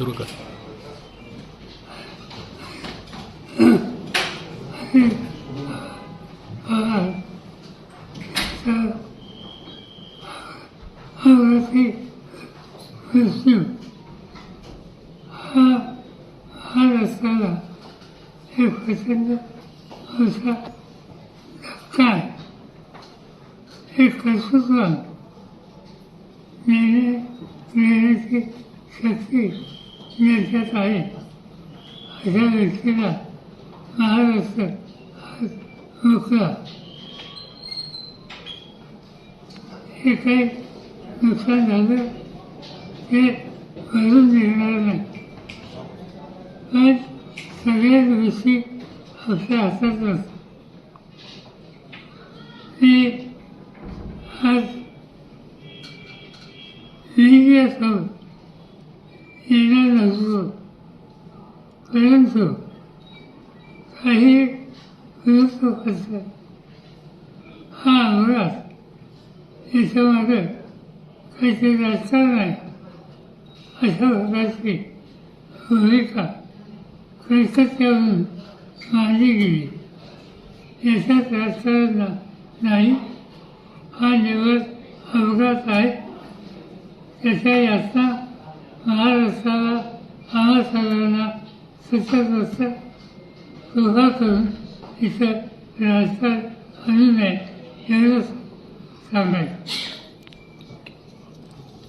सुरू कर हा हा रस्त्याला हे प्रचंड असा धक्का हे कर्तृत्वान नेणे नेण्याची शक्ती ज्याच्यात आहे अशा व्यक्तीला महाराष्ट्र आज हे काही नुकसान झालं ते भरून निघणार नाही. पण सगळ्याच गोष्टी आपल्या हातात असतात मी आज लिहिली असावं येणार नसतो परंतु काही विरुद्ध करतात हा अंगरात याच्यामध्ये काहीतरी राजकारण नाही अशा प्रकारची भूमिका कलकत्त्याहून मांडली गेली याच्यात राजकारण नाही हा निवड अपघात आहे त्याच्या यातना महाराष्ट्राला आम्हा सगळ्यांना सतत असतात करून इथं राजकारण आणू नये एवढंच सांगायचं.